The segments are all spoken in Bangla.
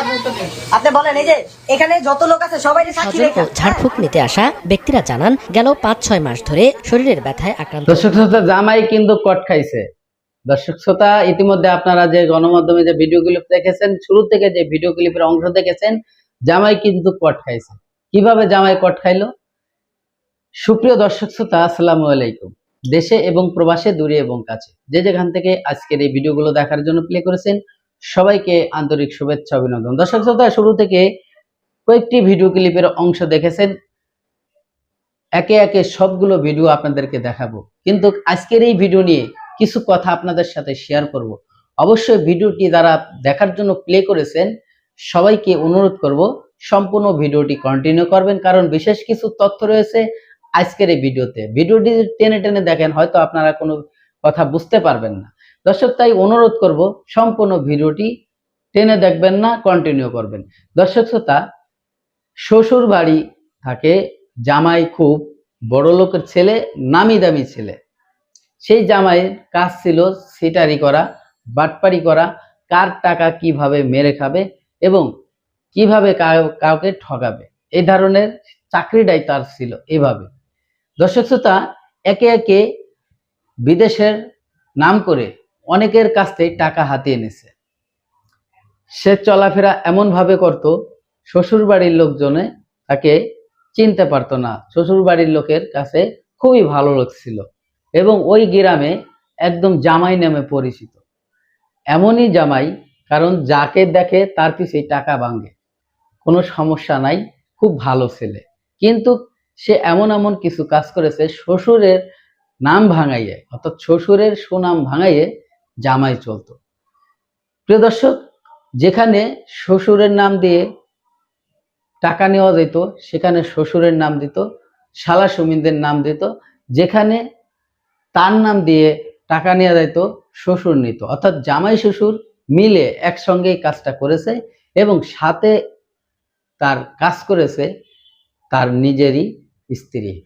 আপনি উত্তর দিন। আপনি বলেন এই যে এখানে যত লোক আছে সবাই সাক্ষী স্বজন রেখা। ও ঝাড়ফুঁক নিতে আসা ব্যক্তিরা জানান গেল পাঁচ ছয় মাস ধরে শরীরের ব্যথায় আক্রান্ত। দর্শক শ্রোতা জামাই কিন্তু কট খাইছে। দর্শক শ্রোতা ইতিমধ্যে আপনারা যে গণমাধ্যমে যে ভিডিও ক্লিপ দেখেছেন শুরু থেকে যে ভিডিও ক্লিপের অংশ দেখেছেন জামাই কিন্তু কট খাইছে। কীভাবে জামাই কট খাইলো? সুপ্রিয় দর্শক শ্রোতা আসসালামু আলাইকুম। দেশে এবং প্রবাসে, দূরে এবং কাছে। যে যেখান থেকে আজকের এই ভিডিওগুলো দেখার জন্য প্লে করেছেন, সবাইকে আন্তরিক শুভেচ্ছা, অভিনন্দন। দর্শক শ্রোতা, শুরু থেকে কয়েকটি ভিডিও ক্লিপের অংশ দেখেছেন। একে একে সবগুলো ভিডিও আপনাদেরকে দেখাবো। কিন্তু আজকের এই ভিডিও নিয়ে কিছু কথা আপনাদের সাথে শেয়ার করব। অবশ্যই ভিডিওটি যারা দেখার জন্য প্লে করেছেন, সবাইকে অনুরোধ করব, সম্পূর্ণ ভিডিওটি কন্টিনিউ করবেন। কারণ বিশেষ কিছু তথ্য রয়েছে আজকের এই ভিডিওতে। ভিডিওটি টেনে টেনে দেখেন, হয়তো আপনারা কোনো কথা বুঝতে পারবেন না। দর্শক, তাই অনুরোধ করব, সম্পূর্ণ ভিডিওটি টেনে দেখবেন না কন্টিনিউ করবেন। দর্শক শ্রোতা, শ্বশুর বাড়ি থাকে জামাই খুব বড় লোকের ছেলে, নামি দামি ছেলে। সেই জামাইয়ের কাজ ছিল সিটারি করা বাটপারি করা, কার টাকা কীভাবে মেরে খাবে এবং কীভাবে কাউ- কাউকে ঠকাবে। এই ধরনের চাকরিটাই তার ছিল এভাবে। দর্শক শ্রোতা, একে একে বিদেশের নাম করে অনেকের কাছ থেকে টাকা হাতিয়ে নিছে সে চলাফেরা এমন ভাবে করত শ্বশুর বাড়ির লোকজনে তাকে চিনতে পারতো না। শ্বশুর বাড়ির লোকের কাছে খুবই ভালো লোক ছিল এবং ওই গ্রামে একদম জামাই নামে পরিচিত। এমনই জামাই, কারণ যাকে দেখে তার পিছিয়ে টাকা ভাঙে। কোনো সমস্যা নাই, খুব ভালো ছেলে। কিন্তু সে এমন এমন কিছু কাজ করেছে, শ্বশুরের নাম ভাঙাইয়ে, অর্থাৎ শ্বশুরের সুনাম ভাঙাইয়ে জামাই চলতো। প্রিয় দর্শক, যেখানে শ্বশুরের নাম দিয়ে টাকা নেওয়া যেত, সেখানে শ্বশুরের নাম দিত, শালা সুমিনদের নাম দিত, যেখানে তার নাম দিয়ে টাকা নেওয়া যেত শ্বশুর নিত। অর্থাৎ জামাই শ্বশুর মিলে একসঙ্গে এই কাজটা করেছে এবং সাথে তার কাজ করেছে, তার নিজেরই স্ত্রী।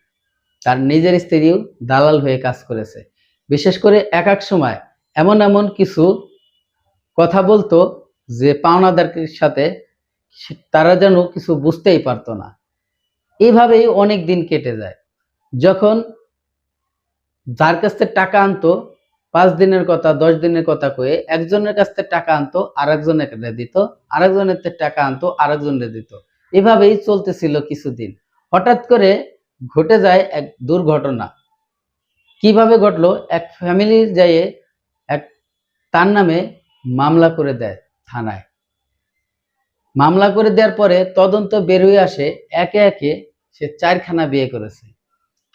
তার নিজের স্ত্রীও দালাল হয়ে কাজ করেছে। বিশেষ করে এক এক সময় এমন এমন কিছু কথা বলতো যে পাওনাদারের সাথে তারা যেন কিছু বুঝতেই পারতো না। এইভাবেই অনেক দিন কেটে যায়। যখন যার কাছ থেকে টাকা আনতো, পাঁচ দিনের কথা, দশ দিনের কথা কয়ে একজনের কাছ থেকে টাকা আনতো আরেকজনের দিত, আরেকজনের থেকে টাকা আনতো আরেকজনের দিত। এভাবেই চলতেছিল কিছুদিন। হঠাৎ করে ঘটে যায় এক দুর্ঘটনা। কীভাবে ঘটলো? এক ফ্যামিলি যাইয়ে এক তার নামে মামলা করে দেয় থানায়। মামলা করে দেওয়ার পরে তদন্ত বের হয়ে আসে, একে একে সে চারখানা বিয়ে করেছে।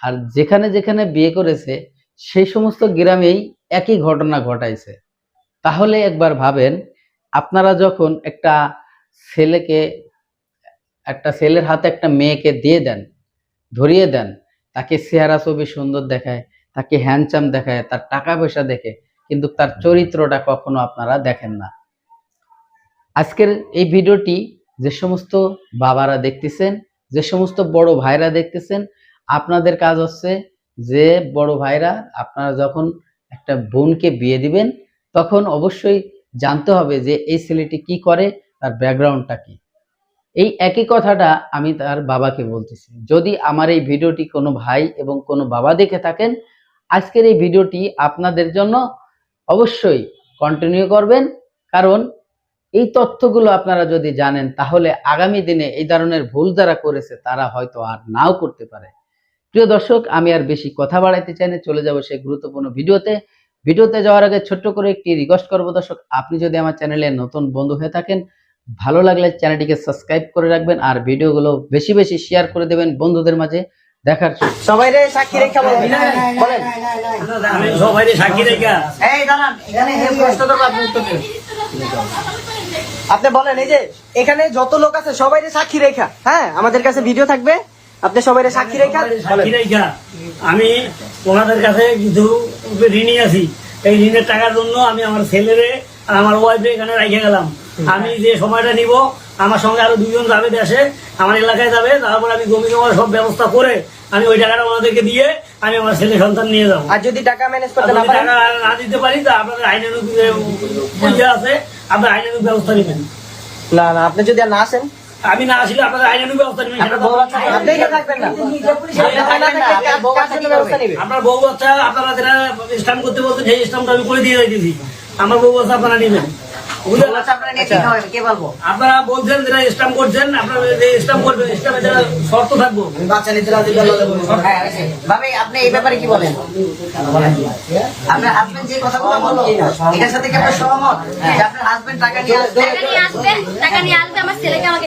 আর যেখানে যেখানে বিয়ে করেছে, সেই সমস্ত গ্রামেই একই ঘটনা ঘটাইছে। তাহলে একবার ভাবেন, আপনারা যখন একটা ছেলেকে একটা ছেলের হাতে একটা মেয়েকে দিয়ে দেন, ধরিয়ে দেন, তাকে চেহারা ছবি সুন্দর দেখায়, তাকে হ্যান্ডসাম দেখায়, তার টাকা পয়সা দেখে, কিন্তু তার চরিত্রটা কখনো আপনারা দেখেন না। আজকের এই ভিডিওটি যে সমস্ত বাবারা দেখতেছেন, যে সমস্ত বড় ভাইরা দেখতেছেন, আপনাদের কাজ হচ্ছে যে বড় ভাইরা আপনারা যখন একটা বোনকে বিয়ে দিবেন, তখন অবশ্যই জানতে হবে যে এই ছেলেটি কি করে, তার ব্যাকগ্রাউন্ডটা কি। এই একই কথাটা আমি তার বাবাকে বলতেছি। যদি আমার এই ভিডিওটি কোনো ভাই এবং কোনো বাবা দেখে থাকেন, আজকের এই ভিডিওটি আপনাদের জন্য অবশ্যই কন্টিনিউ করবেন। কারণ এই তথ্যগুলো আপনারা যদি জানেন, তাহলে আগামী দিনে এই ধরনের ভুল যারা করেছে, তারা হয়তো আর নাও করতে পারে। প্রিয় দর্শক, আমি আর বেশি কথা বাড়াইতে চাই না, চলে যাব সেই গুরুত্বপূর্ণ ভিডিওতে। ভিডিওতে যাওয়ার আগে ছোট্ট করে একটি রিকোয়েস্ট করব দর্শক, আপনি যদি আমার চ্যানেলে নতুন বন্ধু হয়ে থাকেন ভালো লাগলে চ্যানেলটিকে সাবস্ক্রাইব করে রাখবেন আর ভিডিওগুলো বেশি বেশি শেয়ার করে দেবেন বন্ধুদের মাঝে। দেখার সবাই রে সাক্ষী রেখা বলেন। বলেন আমি সবাই সাক্ষী রেখা। এই দাঁড়ান এখানে এই প্রশ্নটা আপনি উত্তর দিন। আপনি বলেন এই যে এখানে যত লোক আছে সবাই রে সাক্ষী রেখা। হ্যাঁ আমাদের কাছে ভিডিও থাকবে। আপনি সবাই রে সাক্ষী রেখা। সাক্ষী রেখা। আমি ওনাদের কাছে কিছু ঋণী আছি। এই ঋণের টাকার জন্য আমি আমার ছেলেরে আর আমার ওয়াইফে এখানে রেখে গেলাম। আমি যে সময়টা নিব আমার সঙ্গে আরও দুজন যাবে দেশে আমার এলাকায় যাবে তারপর আমি জমি জমা সব ব্যবস্থা করে আমি ওই টাকাটা ওনাদেরকে দিয়ে আমি আমার ছেলে সন্তান নিয়ে যাব। আর যদি টাকা ম্যানেজ করতে না পারেন? না দিতে পারি তা আপনাদের আইনানুগ পয়সা আছে আপনার আইনানুগ ব্যবস্থা নেবেন। না না আপনি যদি না আসেন? আমি না আসলে আপনাদের আইনানুগ ব্যবস্থা নেবেন আপনার বউ বাচ্চা আপনারা যেটা স্টাম্প করতে বলছেন সেই স্টাম্পটা আমি করে দিয়ে যাইতেছি। আমার বউ বাচ্চা আপনারা নেবেন? আপনারা বলছেন যেটা স্টাম্প করছেন আপনারা যে করবেন স্টাম্পে যেটা শর্ত থাকব। হ্যাঁ, ভাবে আপনি এই ব্যাপারে কি বলেন? যে কথাগুলো বলল এটার সাথে কি আপনার সহমত? আপনার হাজবেন্ড টাকা নিয়ে আসবে? টাকা নিয়ে আসবে টাকা নিয়ে আসবে আমার ছেলেকে আমাকে